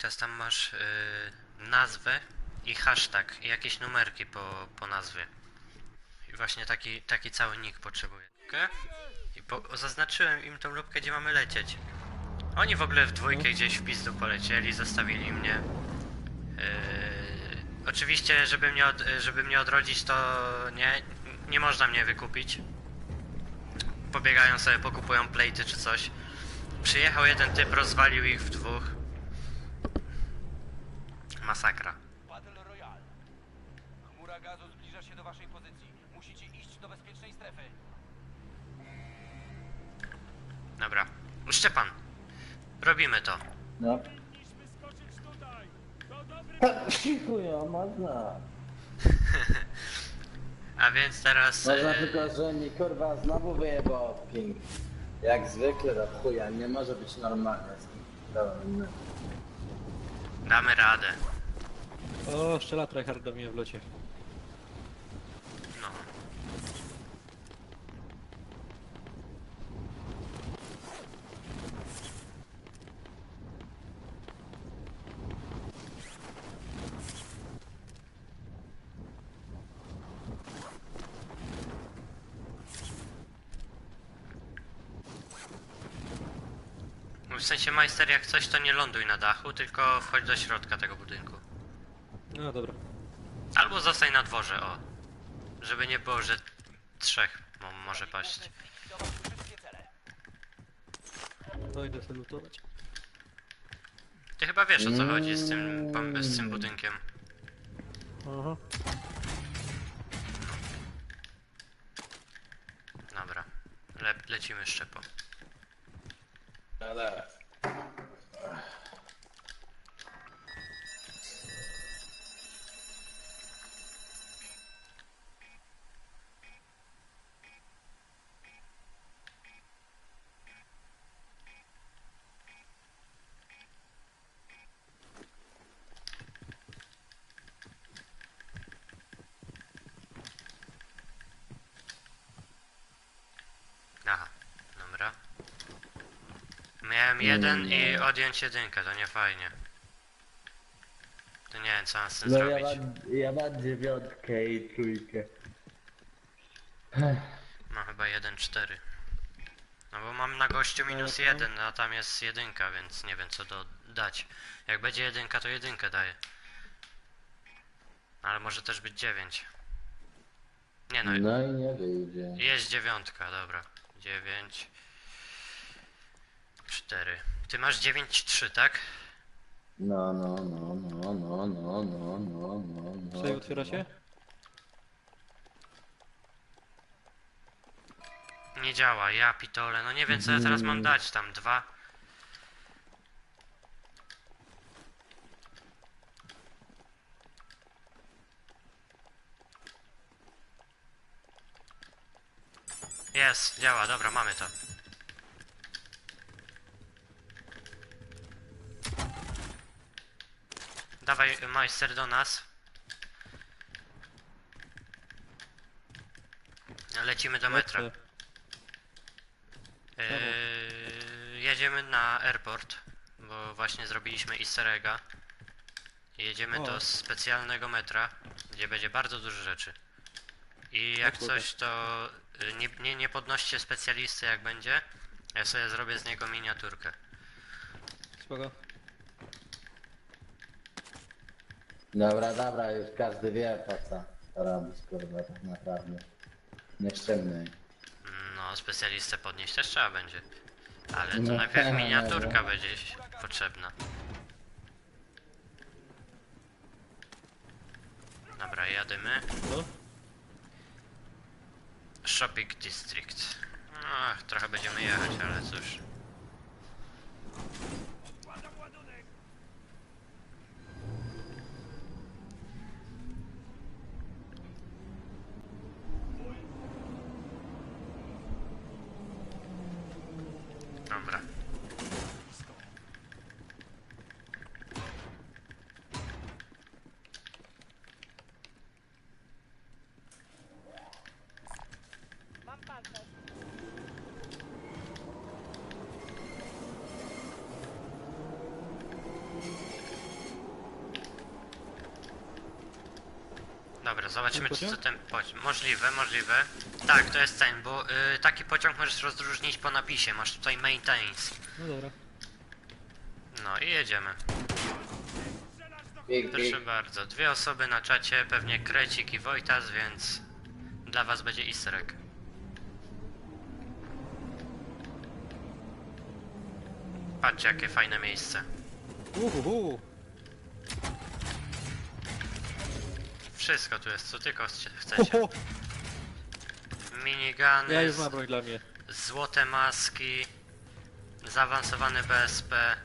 Wojtas, tam masz yy, nazwę i hashtag i jakieś numerki po, po nazwie. I właśnie taki, taki cały nick potrzebuję. Okej? I po, zaznaczyłem im tą lubkę, gdzie mamy lecieć. Oni w ogóle w dwójkę gdzieś w pizdu polecieli, zostawili mnie. Yy, oczywiście, żeby mnie, od, żeby mnie odrodzić, to nie, nie można mnie wykupić. Pobiegają sobie, pokupują plejty czy coś. Przyjechał jeden typ, rozwalił ich w dwóch. Masakra. Battle Royale. Chmura gazu zbliża się do waszej pozycji. Musicie iść do bezpiecznej strefy. Dobra. Szczepan, robimy to. No. Dziękuję, można. A więc teraz. Można e, tylko, że mi kurwa znowu wyjebał ping. Jak zwykle do chuja, nie może być normalne z tym. Dobra, no. damy radę. O, strzela tryhard do mnie w locie. No. W sensie majster jak coś to nie ląduj na dachu, tylko wchodź do środka tego budynku. No dobra. Albo zostań na dworze, o. Żeby nie było, że trzech mo może paść. No idę sobie lutować. Ty chyba wiesz o co chodzi z tym, pom- z tym budynkiem. Aha. Dobra. Le lecimy szczepą. Ale... Aha, dobra. Miałem jeden i odjąć jedynkę, to nie fajnie. To nie wiem co mam z tym No ja zrobić. mam, ja mam dziewiątkę i trójkę. Mam chyba 1-4. No bo mam na gościu minus jeden, a tam jest jedynka, więc nie wiem co do dać. Jak będzie jedynka, to jedynkę daję. Ale może też być 9. Nie no, No i nie wyjdzie. jest dziewiątka, dobra. 9 4. Ty masz 9 3, tak? No, no, no, no, no, no, no, no, no, no. Tutaj otwiera się? Nie działa, ja pitole. No nie wiem co ja teraz mam dać, tam dwa. Jest, działa, dobra, mamy to. Dawaj, majster do nas. Lecimy do metra. Yy, jedziemy na airport, bo właśnie zrobiliśmy easter egga. Jedziemy O. do specjalnego metra, gdzie będzie bardzo dużo rzeczy. I jak kurde. coś, to y, nie, nie, nie podnoście specjalisty jak będzie. Ja sobie zrobię z niego miniaturkę. Spoko. Dobra, dobra, już każdy wie po co to robić, kurwa, tak naprawdę. Nie. No, specjalistę podnieść też trzeba będzie. Ale to No, najpierw miniaturka no. będzie potrzebna. Dobra, jadymy. No. Shopping District. Ach, trochę będziemy jechać, ale cóż. Dobra. Mam pancerz. Dobra, zobaczymy czy co ten pociąg. Możliwe, możliwe. Tak, to jest ten, bo y, taki pociąg możesz rozróżnić po napisie. Masz tutaj maintains. No dobra. No i jedziemy. Pik, Proszę pik. bardzo, dwie osoby na czacie, pewnie Krecik i Wojtas, więc dla was będzie easter egg. Patrzcie jakie fajne miejsce. Uhuhu. Wszystko tu jest, co tylko chcie- chcecie. Minigany, Ja już mam broń dla mnie. złote maski, zaawansowany BSP.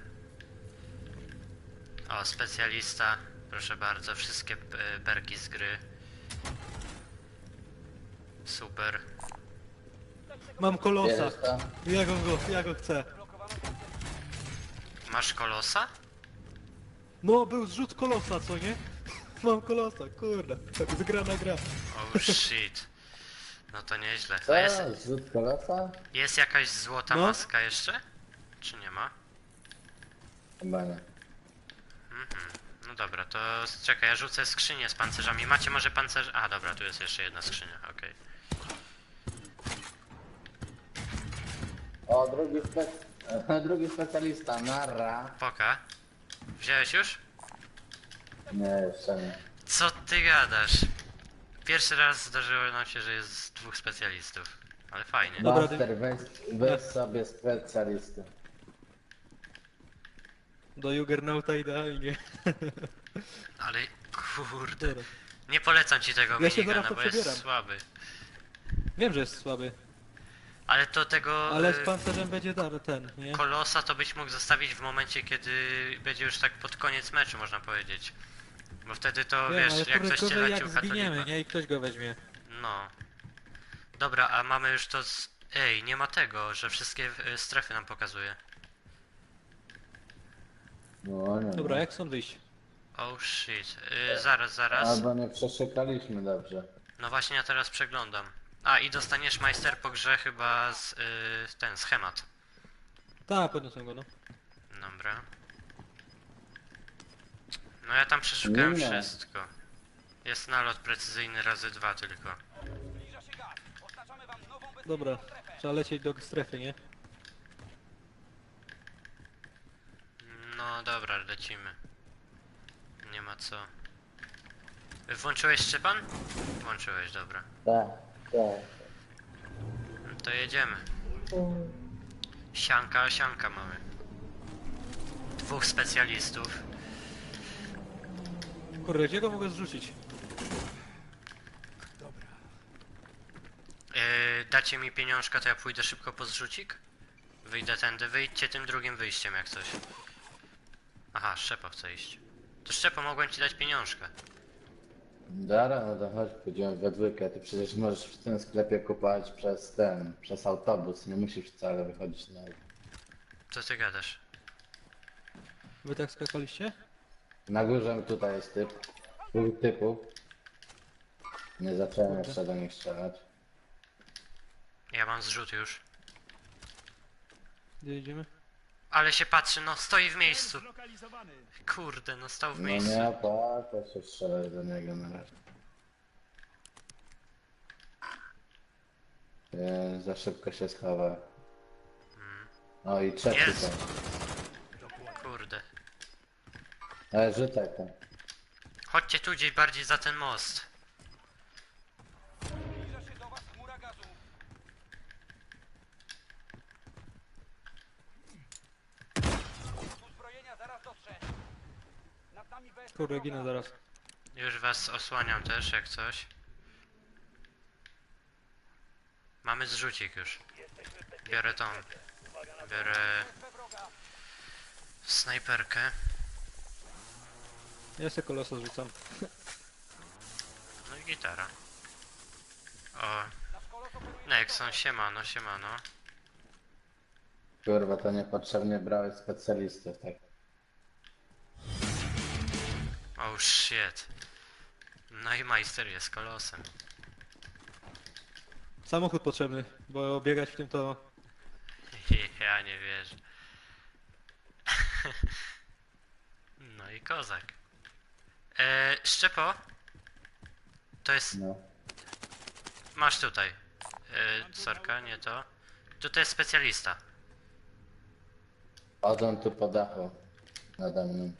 O, specjalista, proszę bardzo, wszystkie e, berki z gry. Super. Mam kolosa. Bierzesz to? Ja go, go, ja go chcę. Masz kolosa? No, był zrzut kolosa, co nie? Mam kolosa, kurde. Zgrana gra. Oh shit. No to nieźle. Co? A jest, Zrzut kolosa? jest jakaś złota No. maska jeszcze? Czy nie ma? Chyba nie. Mhm. No dobra, to czekaj, ja rzucę skrzynię z pancerzami. Macie może pancerz... A dobra, tu jest jeszcze jedna skrzynia, okej. O, drugi, spec... drugi specjalista, narra. Poka. Wziąłeś już? Nie, jeszcze nie. Co ty gadasz? Pierwszy raz zdarzyło nam się, że jest dwóch specjalistów. Ale fajnie. Dobra, Master, weź, weź sobie specjalistę. Do Juggernauta idealnie. Ale kurde. Dobra. Nie polecam ci tego Ja się minigana, zaraz bo jest słaby. Wiem, że jest słaby, Ale to tego ale z pancerzem będzie dar ten, nie? kolosa to byś mógł zostawić w momencie, kiedy będzie już tak pod koniec meczu, można powiedzieć. Bo wtedy to Wiem, wiesz, ale jak ktoś cię lecił jak zginiemy, katolipa. nie? I ktoś go weźmie. No. Dobra, a mamy już to z... Ej, nie ma tego, że wszystkie y, strefy nam pokazuje. No, nie Dobra, ma. jak stąd wyjść? Oh shit. Y, zaraz, zaraz. Albo nie przeszukaliśmy dobrze. No właśnie ja teraz przeglądam. A i dostaniesz majster po grze chyba z y, ten schemat. Tak, podniosłem go, no. Dobra. No ja tam przeszukałem Nie ma. wszystko. Jest nalot precyzyjny razy dwa tylko. Dobra, trzeba lecieć do strefy, nie? No dobra, lecimy. Nie ma co. Włączyłeś Szczepan? Włączyłeś, dobra. Tak, tak. No To jedziemy. Sianka, sianka mamy. Dwóch specjalistów. Kurde, gdzie go mogę zrzucić? Yy, dacie mi pieniążka, to ja pójdę szybko po zrzucik? Wyjdę tędy, wyjdźcie tym drugim wyjściem jak coś. Aha, Szczepo chce iść. To Szczepo, mogłem ci dać pieniążkę. Dobra, no to chodź, pójdziemy we dwójkę. Ty przecież możesz w tym sklepie kupować przez ten, przez autobus. Nie musisz wcale wychodzić na... Co ty gadasz? Wy tak skakaliście? Na górze tutaj jest typ. Dwóch typów. Nie zacząłem jeszcze do nich strzelać. Ja mam zrzut już. Gdzie idziemy? Ale się patrzy, no stoi w miejscu. Kurde, no stał w No miejscu. nie opłaca się strzelać do niego na razie. Nie, za szybko się schowa. O i trzeci Jest. tam. Kurde. Ale rzucaj tam. Chodźcie tu gdzieś bardziej za ten most. Zbliża się do was chmura gazu. Uzbrojenia zaraz dotrze. Nad nami BSP Kurde, ginę zaraz. Już was osłaniam też, jak coś. Mamy zrzucik już. Biorę tą. Biorę snajperkę. Ja se kolosa zrzucam. No i gitara. O, Nexon, siemano, siemano. Kurwa, to niepotrzebnie brałeś specjalistów, tak. Oh shit. No i majster jest kolosem. Samochód potrzebny, bo biegać w tym to... Ja nie wierzę. No i kozak. E, Szczepo, To jest... No. Masz tutaj. Yy, sorka, nie to. Tutaj jest specjalista. Chodzą tu po dachu. Nade mną.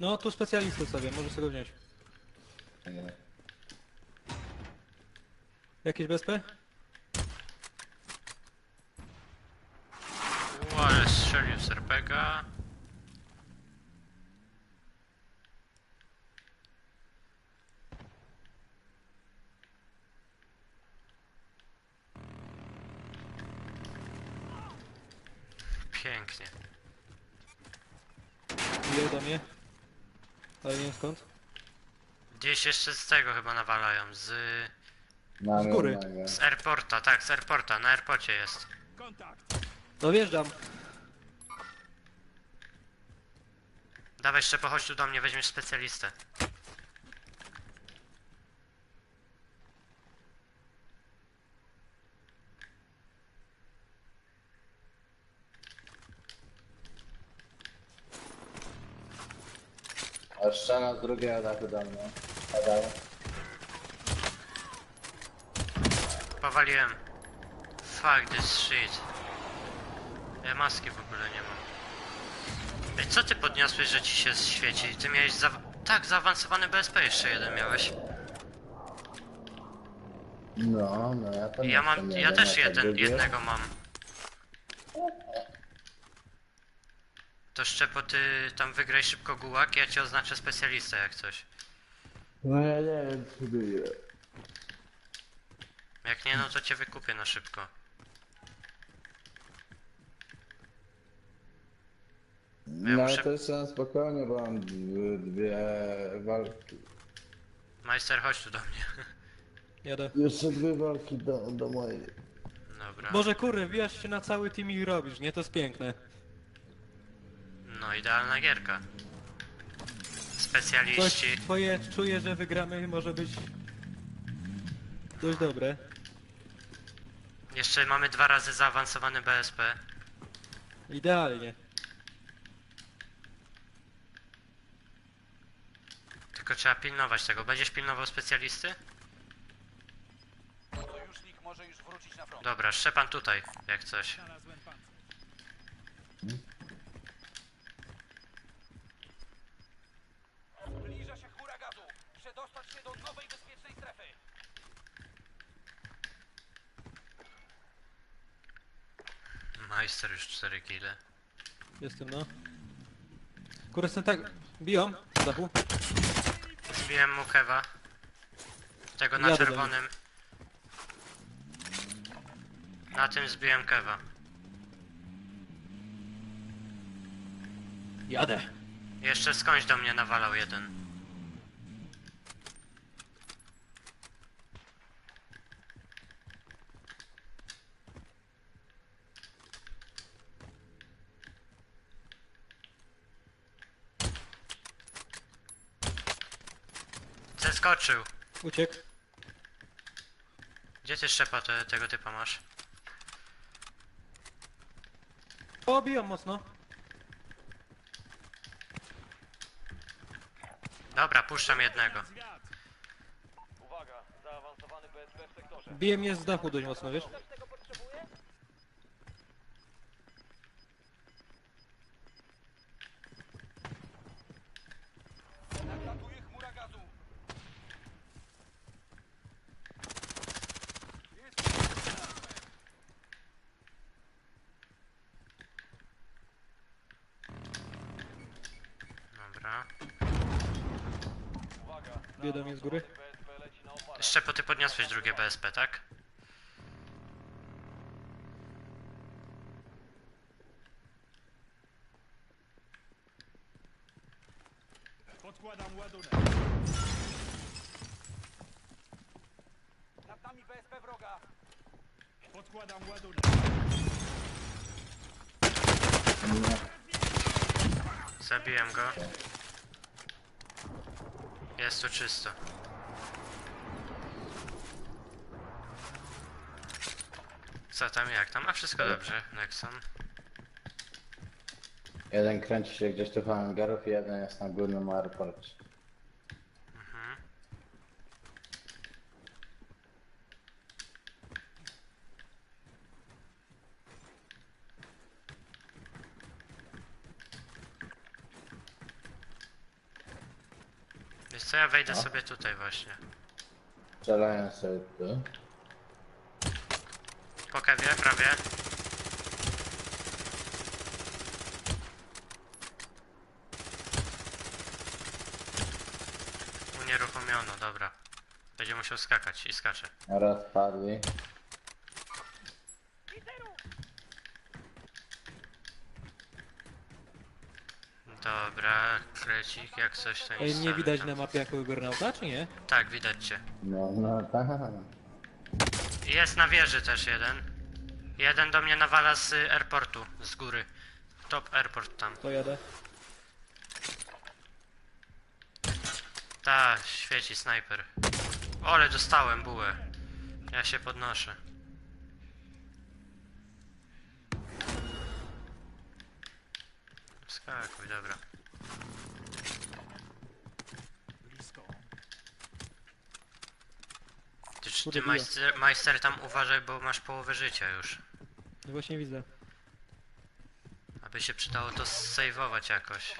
No, tu specjalisty sobie, możesz sobie go wziąć. Nie. Jakieś BSP? U, ale strzelił z RPGa. Pięknie. Bije do mnie. Ale nie wiem skąd. Gdzieś jeszcze z tego chyba nawalają, z... Mam Z góry. z airporta, tak, z airporta, na airporcie jest. No wjeżdżam. Dawaj jeszcze chodź tu do mnie, weźmiesz specjalistę. A szczena z drugiego dachu do mnie. Padał. Powaliłem. Fuck this shit. Ja maski w ogóle nie mam. Ej, co ty podniosłeś, że ci się świeci? Ty miałeś za... Tak, zaawansowany BSP jeszcze jeden miałeś. No, no ja tam Ja mam, jestem ja jeden, też jeden, jednego mam. To Szczepo, ty tam wygraj szybko gułak, ja ci oznaczę specjalistę jak coś. No ja nie wiem, czy byje. Jak nie, no to cię wykupię na szybko. No muszę- to jeszcze na spokojnie, bo mam dwie, dwie walki. Majster, chodź tu do mnie. Jadę. Jeszcze dwie walki do, do mojej. Dobra. Boże kurry, wbijasz się na cały team i robisz, nie? To jest piękne. No, idealna gierka. Coś Specjaliści. twoje czuję, że wygramy może być dość dobre. Jeszcze mamy dwa razy zaawansowany BSP. Idealnie. Tylko trzeba pilnować tego. Będziesz pilnował specjalisty? Sojusznik może już wrócić na front. Dobra, Szczepan tutaj, jak coś się chmura gazu. Przedostać się do nowej bezpiecznej strefy. Majster już 4 kile. Jestem no. Kurę, jestem tak... Biją z dachu. Zbiłem mu kewa. Tego na Jadę do czerwonym. Na tym zbiłem kewa. Jadę. Jeszcze skądś do mnie nawalał jeden. Zeskoczył. Uciekł. Gdzie ty szczepa te, tego typa masz? O, biją mocno. Dobra, puszczam jednego. Uwaga, zaawansowany BSP w sektorze. Bije mnie z dachu dość mocno, wiesz chmura gazu. Dobra. Uwaga, Bije do mnie z góry. Szczepo, ty podniosłeś drugie BSP, tak? Nad nami BSP wroga. Nie. Zabiłem go. Jest tu czysto. Co tam, jak tam? A wszystko dobrze, Nexon. Jeden kręci się gdzieś tu w hangarów i jeden jest na górnym airporcie. Mhm. Wiesz co, ja wejdę No. sobie tutaj właśnie. Strzelają sobie tu. Po kewie, prawie. Unieruchomiono, dobra. Będzie musiał skakać i skacze. Raz Dobra, krecik, jak coś to Ej, nie widać tam. na mapie jako Jugernauta, czy nie? Tak, widać cię. No, no tak. Jest na wieży też jeden. Jeden do mnie nawala z y, airportu, z góry. Top airport tam. To jadę. Ta, świeci snajper. Ole, dostałem bułę. Ja się podnoszę. Skakuj, dobra. Ty, czy ty Kurde, majster, majster tam uważaj, bo masz połowę życia już. No właśnie widzę. Aby się przydało to sejwować jakoś.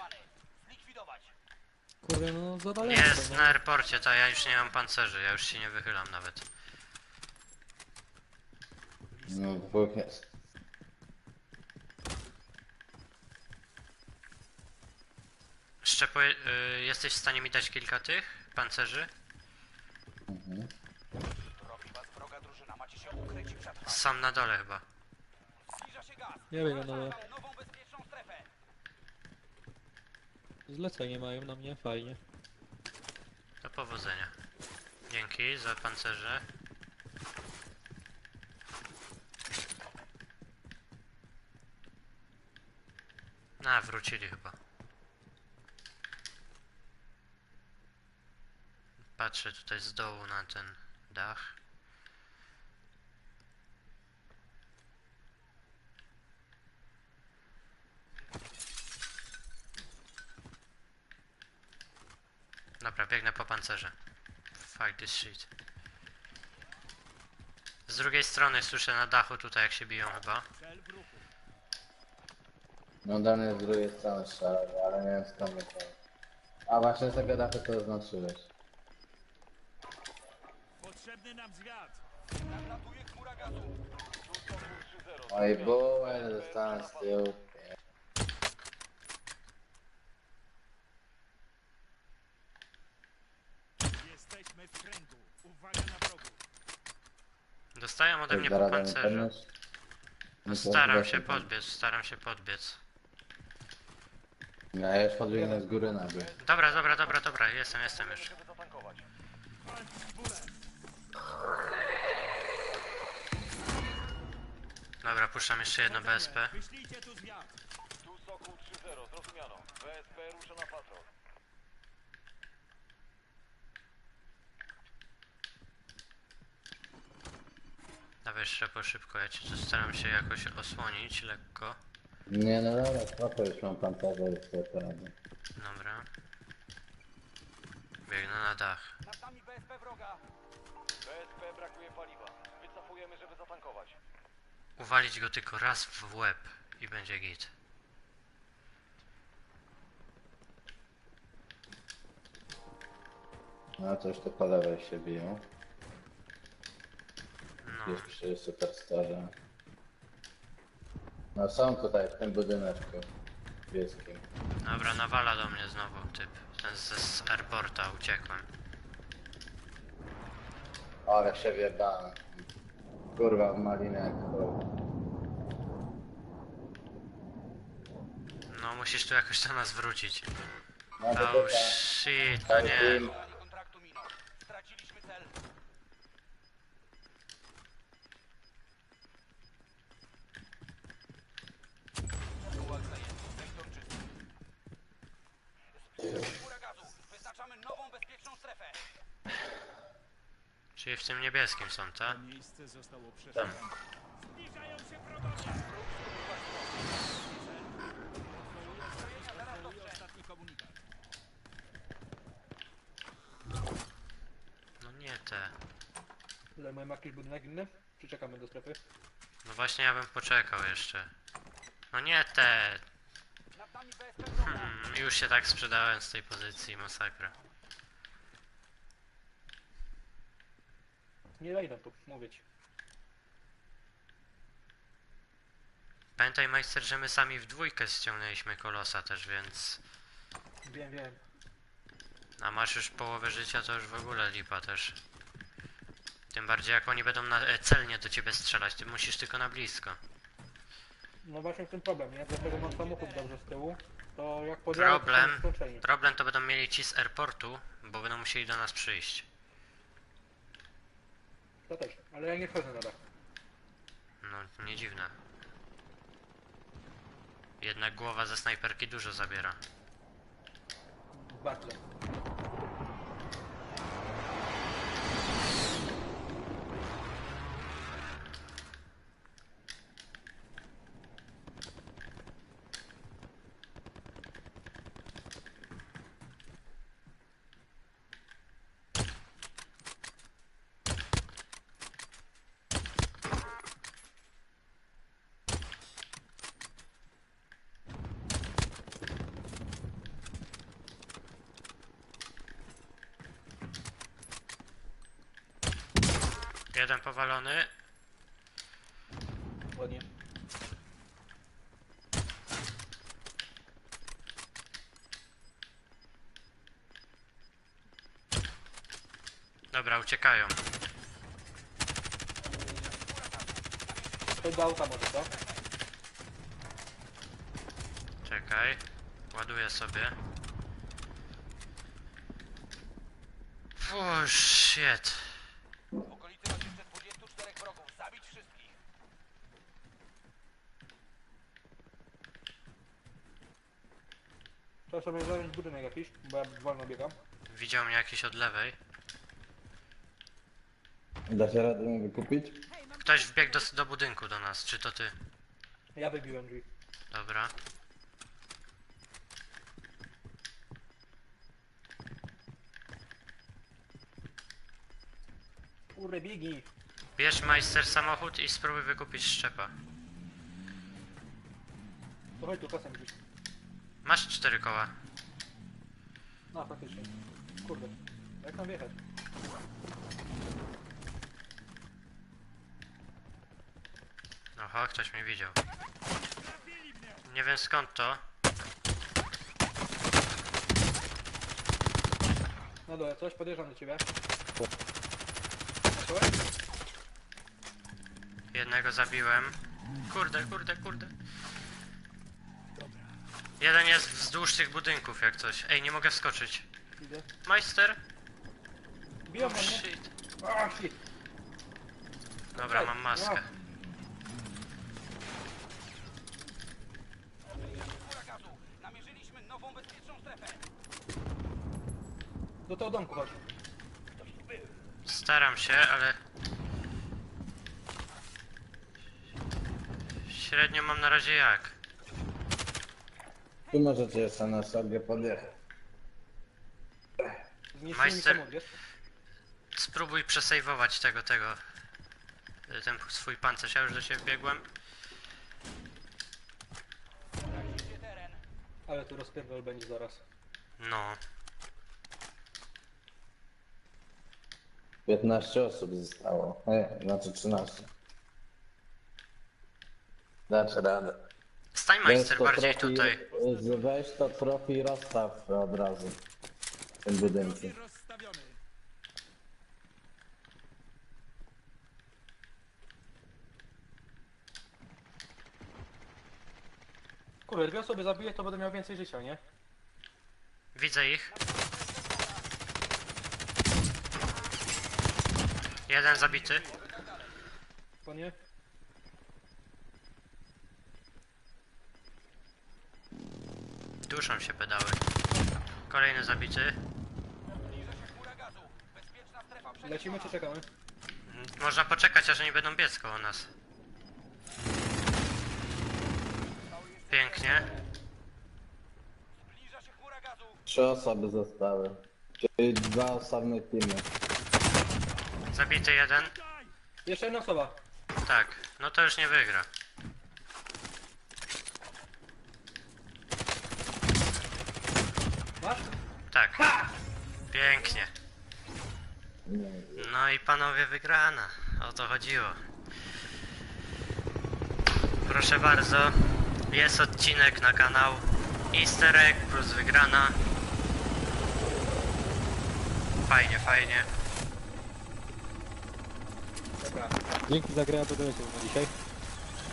Zlikwidować. Kurde, no za daleko. Jest no. na airporcie, ta ja już nie mam pancerzy, ja już się nie wychylam nawet. No, dwóch jest. Szczepo, y, jesteś w stanie mi dać kilka tych pancerzy? Mhm. Robi was wroga drużyna. Macie się ukryć i przetrwać. Sam na dole chyba. Zbliża się gaz. Ja biegam na dole. Oznaczam nową bezpieczną strefę. Zlecenie mają na mnie, fajnie. Do powodzenia. Dzięki za pancerze. Na, wrócili chyba. Patrzę tutaj z dołu na ten dach. Dobra, biegnę po pancerze. Fight this shit. Z drugiej strony słyszę na dachu tutaj jak się biją chyba. No do mnie z drugiej strony strzelał, ale nie wiem skąd. A właśnie z tego dachu to oznaczyłeś. Potrzebny nam zwiat. Nadlatuje chmura gazu. Oj, bułę dostałem z tyłu. Jesteśmy w kręgu. Uwaga na wrogów. Dostają ode mnie po pancerzu. No, staram się podbiec, staram się podbiec. Ja już podbiegnę z góry na dół. Dobra, dobra, dobra, dobra, jestem, jestem już. Żeby zatankować. Dobra, puszczam jeszcze jedno BSP. Wyślijcie tu zwiat. Tu Sokół 3-0. Zrozumiano. BSP rusza na patrol. Dawaj jeszcze po szybko, ja cię tu staram się jakoś osłonić lekko. Nie no dobra, spoko, już mam pancerze, poradzę. Dobra. Biegnę na dach. Nad nami BSP wroga. BSP brakuje paliwa. Wycofujemy, żeby zatankować. Uwalić go tylko raz w łeb i będzie git. No to już to po lewej się biją. No, Jest przy superstarze. No są tutaj w tym budyneczku. Wieskim. dobra, nawala do mnie znowu typ. Ten z, z airporta uciekłem. Ale się wjebałem. Kurwa w malinę. No, musisz tu jakoś do nas wrócić. No to Oh shit, no nie. Czyli w tym niebieskim są, tak? Miejsce zostało przeszukane. Zbliżają się wrogowie. No nie te. Ale mamy jakiś budynek inny? Czy czekamy do strefy? No właśnie ja bym poczekał jeszcze. No nie te. Hmm, już się tak sprzedałem z tej pozycji, masakra. Nie wejdę tu, mówię ci. Pamiętaj, majster, że my sami w dwójkę ściągnęliśmy kolosa też, więc... Wiem, wiem. A masz już połowę życia, to już w ogóle lipa też. Tym bardziej jak oni będą na, e, celnie do ciebie strzelać, ty musisz tylko na blisko. No właśnie w tym problem, nie? Dlatego mam samochód dobrze z tyłu. To jak podjadę, Problem. to są skończeni. Problem to będą mieli ci z airportu, bo będą musieli do nas przyjść. Też, ale ja nie wchodzę na dach. No, nie dziwne. Jednak głowa ze snajperki dużo zabiera. Bardzo. Jeden powalony. Ładnie. Dobra, uciekają. To do auta może, co? Czekaj. Ładuję sobie. Oh shit. W okolicy masz jeszcze 24 wrogów. Zabić wszystkich. Trzeba sobie zająć budynek jakiś, bo ja wolno biegam. Widział mnie jakiś od lewej. Da się radę wykupić? Ktoś wbiegł do, do budynku do nas, czy to ty? Ja wybiłem drzwi. Dobra. Kurde, biegnij. Bierz majster samochód i spróbuj wykupić szczepa. To chodź tu, kasem drzwi. Masz cztery koła. No, faktycznie. Kurde. Jak mam wjechać? Oho, ktoś mnie widział. Nie wiem skąd to. Na dole coś, podjeżdżam do ciebie. Zacząłeś? Jednego zabiłem. Kurde, kurde, kurde. Jeden jest wzdłuż tych budynków jak coś. Ej, nie mogę wskoczyć. Idę. Majster? Biją Oh, mnie. shit. A, shit. Dobra, mam maskę. Chmura gazu. Namierzyliśmy nową bezpieczną strefę. Do tego domku chodź. Staram się, ale... Średnio mam na razie jak. Tu możecie jeszcze na sobie podjechać. Mi Majster. Spróbuj przesejwować tego, tego. y, Ten swój pancerz. Ja już do ciebie biegłem. Ale tu rozpierdol będzie zaraz. No. 15 osób zostało. Nie, znaczy 13. Dacie radę. Weź to bardziej trofi- tutaj. z- Weź to trofi i rozstaw od razu. W tym budynku. Rozstawiony. Kurde, dwie osoby zabiję, to będę miał więcej życia, nie? Widzę ich. Jeden zabity. Panie? Duszą się pedały. Kolejny zabity. Zbliża się chmura gazu. Bezpieczna strefa przed Lecimy czy czekamy? Można poczekać, aż oni będą biec koło nas. Pięknie. Zbliża się chmura gazu. Trzy osoby zostały. Czyli dwa osobne teamy. Zabity jeden. Jeszcze jedna osoba. Tak. No to już nie wygra. Masz? Tak. Pięknie. Nie, No i panowie wygrana. O to chodziło. Proszę bardzo. Jest odcinek na kanał. Easter egg plus wygrana. Fajnie, fajnie. Dzięki za grę, leciał na dzisiaj.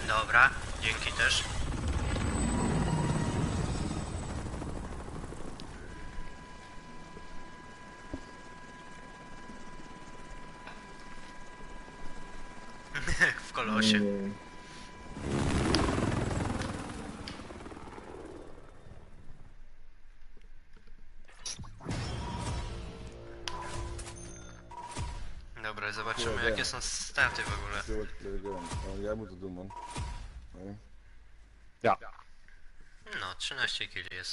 Dobra, dzięki też. Ogóle. Zobacz, powiedziałem. O, ja mu to dumam. No. Ja. No, 13 kg jest.